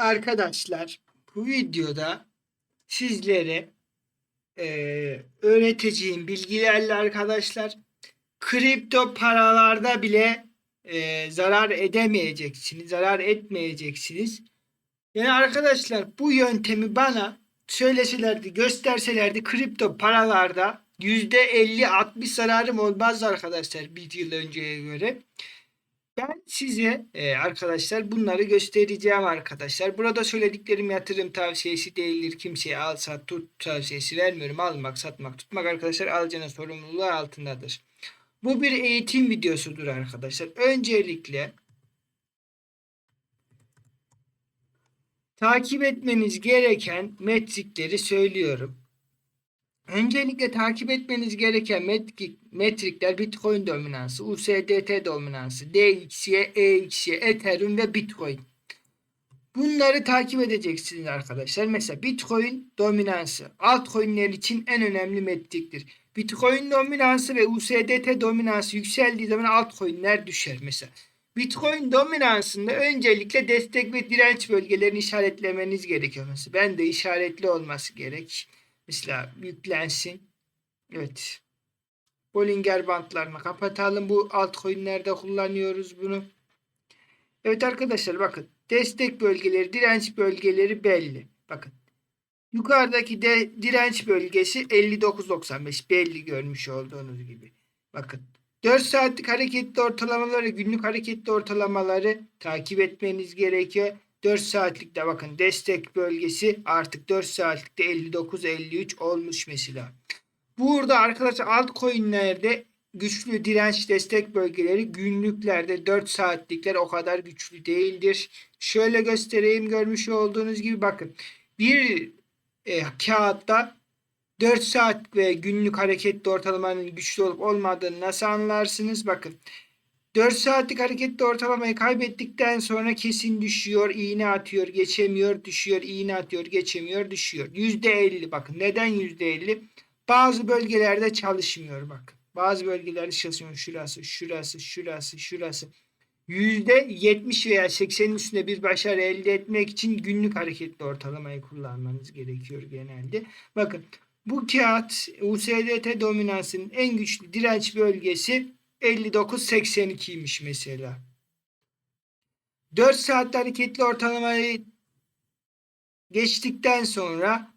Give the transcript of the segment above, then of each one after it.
Arkadaşlar bu videoda sizlere eee, öğreteceğim bilgilerle arkadaşlar kripto paralarda bile eee, zarar edemeyeceksiniz, zarar etmeyeceksiniz. Yani arkadaşlar bu yöntemi bana söyleselerdi, gösterselerdi kripto paralarda %50-60 zararım olmaz arkadaşlar bir yıl önceye göre. Ben size e, arkadaşlar bunları göstereceğim arkadaşlar. Burada söylediklerim yatırım tavsiyesi değildir. Kimseye al sat tut tavsiyesi vermiyorum. Almak, satmak, tutmak arkadaşlar alıcının sorumluluğu altındadır. Bu bir eğitim videosudur arkadaşlar. Öncelikle takip etmeniz gereken metrikleri söylüyorum. Öncelikle takip etmeniz gereken metrik, metrikler Bitcoin dominansı, USDT dominansı, DXY, EXY, Ethereum ve Bitcoin. Bunları takip edeceksiniz arkadaşlar. Mesela Bitcoin dominansı altcoin'ler için en önemli metriktir. Bitcoin dominansı ve USDT dominansı yükseldiği zaman altcoin'ler düşer mesela. Bitcoin dominansında öncelikle destek ve direnç bölgelerini işaretlemeniz gerekiyor. Mesela ben de işaretli olması gerek. Mesela yüklensin. Evet. Bollinger bantlarını kapatalım. Bu altcoin'lerde kullanıyoruz bunu. Evet arkadaşlar bakın. Destek bölgeleri, direnç bölgeleri belli. Bakın. Yukarıdaki de direnç bölgesi 59.95 belli görmüş olduğunuz gibi. Bakın. 4 saatlik hareketli ortalamaları, günlük hareketli ortalamaları takip etmeniz gerekiyor. 4 saatlikte bakın destek bölgesi artık 4 saatlikte 59-53 olmuş mesela. Burada arkadaşlar altcoin'lerde güçlü direnç destek bölgeleri günlüklerde 4 saatlikler o kadar güçlü değildir. Şöyle göstereyim görmüş olduğunuz gibi bakın bir e, kağıtta 4 saat ve günlük hareketli ortalamanın güçlü olup olmadığını nasıl anlarsınız? Bakın 4 saatlik hareketli ortalamayı kaybettikten sonra kesin düşüyor, iğne atıyor, geçemiyor, düşüyor, iğne atıyor, geçemiyor, düşüyor. %50 bakın neden %50? Bazı bölgelerde çalışmıyor bakın. Bazı bölgelerde çalışmıyor. Şurası, şurası, şurası, şurası. %70 veya 80'in üstünde bir başarı elde etmek için günlük hareketli ortalamayı kullanmanız gerekiyor genelde. Bakın bu kağıt USDT dominansının en güçlü direnç bölgesi 59.82'ymiş mesela. 4 saatte hareketli ortalamayı geçtikten sonra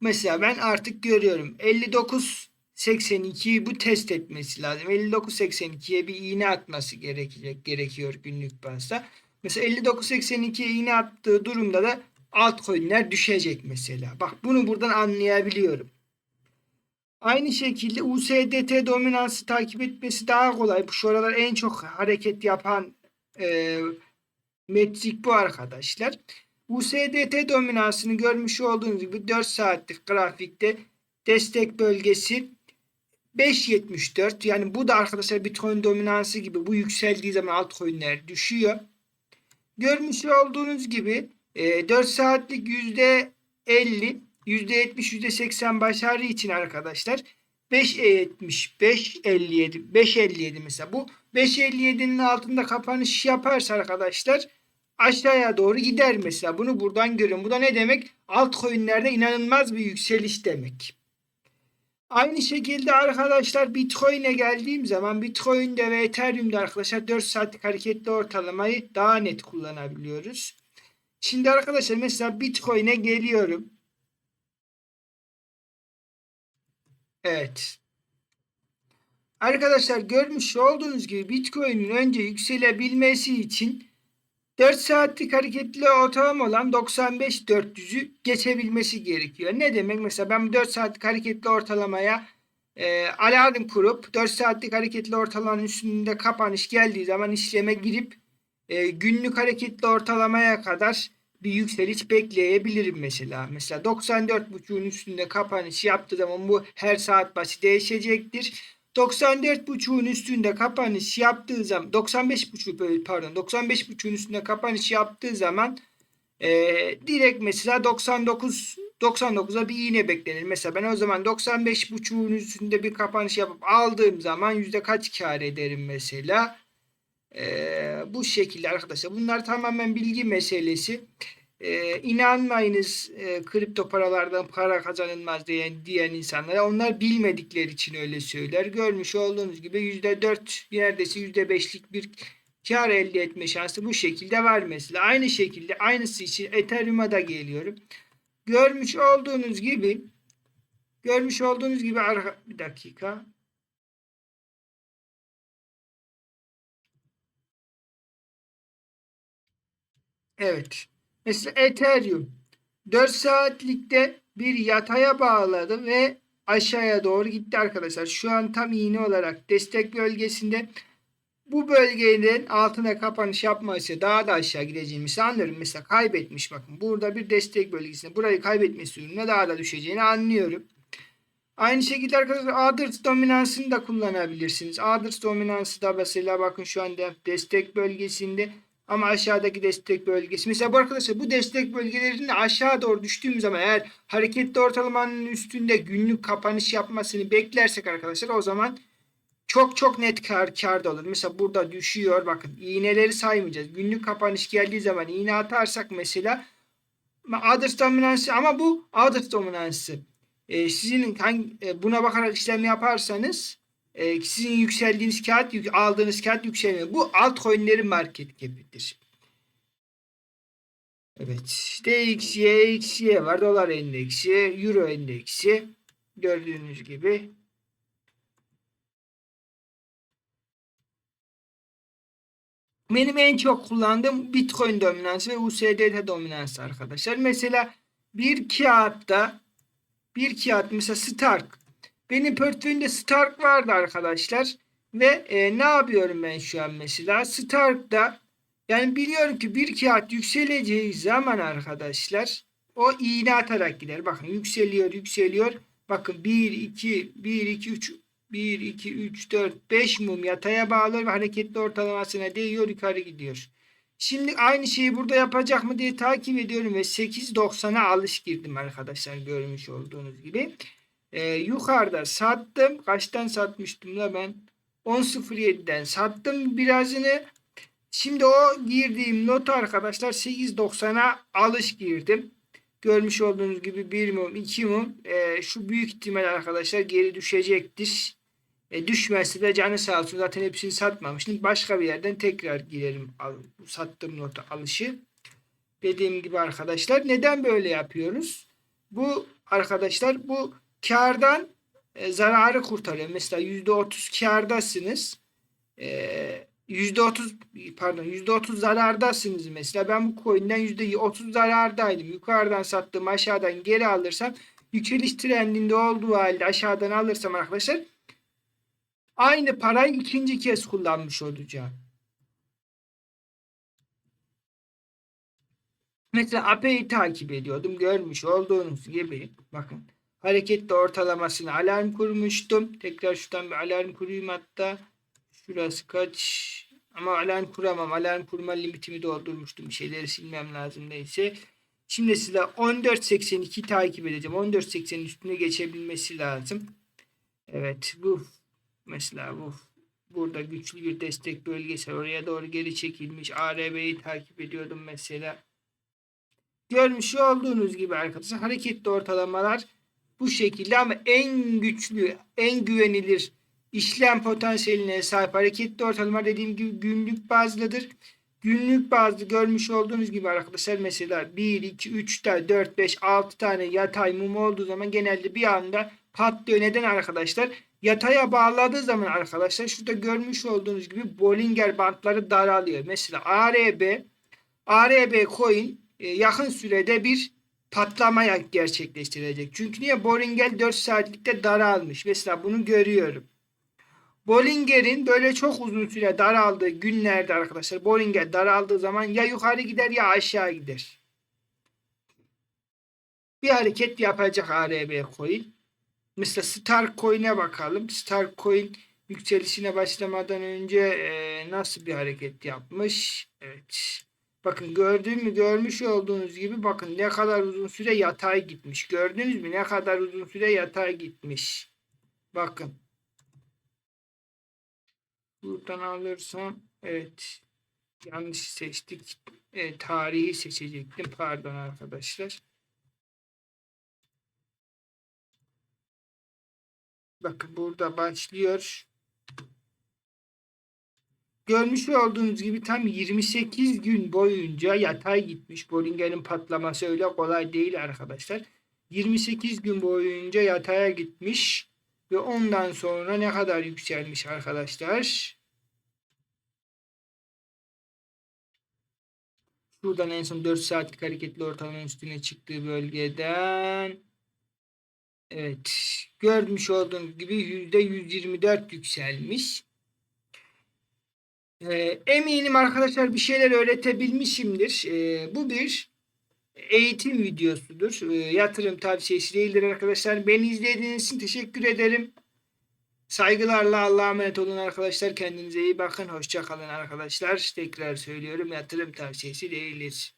mesela ben artık görüyorum 59.82'yi bu test etmesi lazım. 59.82'ye bir iğne atması gerekecek gerekiyor günlük bazda. Mesela 59.82'ye iğne attığı durumda da altcoin'ler düşecek mesela. Bak bunu buradan anlayabiliyorum. Aynı şekilde USDT dominansı takip etmesi daha kolay. Şu aralar en çok hareket yapan e, metrik bu arkadaşlar. USDT dominansını görmüş olduğunuz gibi 4 saatlik grafikte destek bölgesi 5.74 yani bu da arkadaşlar Bitcoin dominansı gibi bu yükseldiği zaman altcoin'ler düşüyor. Görmüş olduğunuz gibi e, 4 saatlik %50 %70 %80 başarı için arkadaşlar 5.70 5.57 5.57 mesela bu 5.57'nin altında kapanış yaparsa arkadaşlar aşağıya doğru gider mesela. Bunu buradan görüyorum. Bu da ne demek? Altcoin'lerde inanılmaz bir yükseliş demek. Aynı şekilde arkadaşlar Bitcoin'e geldiğim zaman Bitcoin'de ve Ethereum'da arkadaşlar 4 saatlik hareketli ortalamayı daha net kullanabiliyoruz. Şimdi arkadaşlar mesela Bitcoin'e geliyorum. Evet. Arkadaşlar görmüş olduğunuz gibi Bitcoin'in önce yükselebilmesi için 4 saatlik hareketli ortalama olan 95-400'ü geçebilmesi gerekiyor. Ne demek? Mesela ben 4 saatlik hareketli ortalamaya e, alarm kurup 4 saatlik hareketli ortalamanın üstünde kapanış geldiği zaman işleme girip e, günlük hareketli ortalamaya kadar bir yükseliş bekleyebilirim mesela. Mesela 94.5'un üstünde kapanış yaptığı zaman bu her saat başı değişecektir. 94.5'un üstünde kapanış yaptığı zaman 95.5 pardon 95.5'un üstünde kapanış yaptığı zaman e, direkt mesela 99 99'a bir iğne beklenir. Mesela ben o zaman 95.5'un üstünde bir kapanış yapıp aldığım zaman yüzde kaç kar ederim mesela? Ee, bu şekilde arkadaşlar. Bunlar tamamen bilgi meselesi. e, inanmayınız e, kripto paralardan para kazanılmaz diyen, diyen insanlara. Onlar bilmedikleri için öyle söyler. Görmüş olduğunuz gibi %4 neredeyse %5'lik bir kar elde etme şansı bu şekilde var mesela. Aynı şekilde aynısı için Ethereum'a da geliyorum. Görmüş olduğunuz gibi görmüş olduğunuz gibi bir dakika. Evet. Mesela Ethereum 4 saatlikte bir yataya bağladı ve aşağıya doğru gitti arkadaşlar. Şu an tam iğne olarak destek bölgesinde bu bölgenin altına kapanış yapması daha da aşağı gideceğini anlıyorum. Mesela kaybetmiş bakın. Burada bir destek bölgesinde burayı kaybetmesi ürününe daha da düşeceğini anlıyorum. Aynı şekilde arkadaşlar Others dominansını da kullanabilirsiniz. Others dominansı da mesela bakın şu anda destek bölgesinde ama aşağıdaki destek bölgesi. Mesela bu arkadaşlar bu destek bölgelerinde aşağı doğru düştüğümüz zaman eğer hareketli ortalamanın üstünde günlük kapanış yapmasını beklersek arkadaşlar o zaman çok çok net kar karda olur. Mesela burada düşüyor bakın iğneleri saymayacağız. Günlük kapanış geldiği zaman iğne atarsak mesela others dominansı ama bu others dominansı. Ee, sizin hangi, e, buna bakarak işlem yaparsanız e, sizin yükseldiğiniz kağıt aldığınız kağıt yükselmiyor. Bu altcoin'lerin market cap'idir. Evet. DXY, XY var. Dolar endeksi, Euro endeksi. Gördüğünüz gibi. Benim en çok kullandığım Bitcoin dominansı ve USDT dominansı arkadaşlar. Mesela bir kağıtta bir kağıt mesela Stark. Benim portföyümde Stark vardı arkadaşlar. Ve e, ne yapıyorum ben şu an mesela? Stark'ta yani biliyorum ki bir kağıt yükseleceği zaman arkadaşlar o iğne atarak gider. Bakın yükseliyor yükseliyor. Bakın 1, 2, 1, 2, 3, 1, 2, 3, 4, 5 mum yataya bağlı ve hareketli ortalamasına değiyor yukarı gidiyor. Şimdi aynı şeyi burada yapacak mı diye takip ediyorum ve 8.90'a alış girdim arkadaşlar görmüş olduğunuz gibi. Ee, yukarıda sattım. Kaçtan satmıştım da ben? 10.07'den sattım birazını. Şimdi o girdiğim not arkadaşlar 8.90'a alış girdim. Görmüş olduğunuz gibi 1 mum 2 mum e, şu büyük ihtimal arkadaşlar geri düşecektir. E, düşmezse de canı sağ olsun zaten hepsini satmamıştım. Başka bir yerden tekrar girelim al, sattığım notu alışı. Dediğim gibi arkadaşlar neden böyle yapıyoruz? Bu arkadaşlar bu kardan e, zararı kurtarıyor. Mesela %30 kardasınız. E, %30 pardon %30 zarardasınız mesela. Ben bu coin'den %30 zarardaydım. Yukarıdan sattığım aşağıdan geri alırsam yükseliş trendinde olduğu halde aşağıdan alırsam arkadaşlar aynı parayı ikinci kez kullanmış olacağım. Mesela AP'yi takip ediyordum. Görmüş olduğunuz gibi bakın hareketli ortalamasını alarm kurmuştum. Tekrar şuradan bir alarm kurayım hatta. Şurası kaç? Ama alarm kuramam. Alarm kurma limitimi doldurmuştum. Bir şeyleri silmem lazım neyse. Şimdi size 14.82 takip edeceğim. 14.80'in üstüne geçebilmesi lazım. Evet bu mesela bu burada güçlü bir destek bölgesi oraya doğru geri çekilmiş. ARB'yi takip ediyordum mesela. Görmüş olduğunuz gibi arkadaşlar hareketli ortalamalar bu şekilde ama en güçlü, en güvenilir işlem potansiyeline sahip hareketli ortalama dediğim gibi günlük bazlıdır. Günlük bazlı görmüş olduğunuz gibi arkadaşlar mesela 1, 2, 3, 4, 5, 6 tane yatay mum olduğu zaman genelde bir anda patlıyor. Neden arkadaşlar? Yataya bağladığı zaman arkadaşlar şurada görmüş olduğunuz gibi Bollinger bantları daralıyor. Mesela ARB, ARB coin e, yakın sürede bir patlamaya gerçekleştirecek. Çünkü niye? Bollinger 4 saatlikte daralmış. Mesela bunu görüyorum. Bollinger'in böyle çok uzun süre daraldığı günlerde arkadaşlar Bollinger daraldığı zaman ya yukarı gider ya aşağı gider. Bir hareket yapacak ARB coin. Mesela Star Coin'e bakalım. Star Coin yükselişine başlamadan önce e, nasıl bir hareket yapmış? Evet. Bakın gördüğüm mü görmüş olduğunuz gibi bakın ne kadar uzun süre yatay gitmiş. Gördünüz mü ne kadar uzun süre yatay gitmiş. Bakın. Buradan alırsam evet. yanlış seçtik. Evet, tarihi seçecektim. Pardon arkadaşlar. Bakın burada başlıyor. Görmüş olduğunuz gibi tam 28 gün boyunca yatay gitmiş. Bollinger'in patlaması öyle kolay değil arkadaşlar. 28 gün boyunca yataya gitmiş ve ondan sonra ne kadar yükselmiş arkadaşlar? Şuradan en son 4 saatlik hareketli ortalamanın üstüne çıktığı bölgeden evet görmüş olduğunuz gibi %124 yükselmiş. Ee, eminim arkadaşlar bir şeyler öğretebilmişimdir. Ee, bu bir eğitim videosudur. Ee, yatırım tavsiyesi değildir arkadaşlar. Beni izlediğiniz için teşekkür ederim. Saygılarla Allah'a emanet olun arkadaşlar. Kendinize iyi bakın. Hoşça kalın arkadaşlar. Tekrar söylüyorum yatırım tavsiyesi değildir.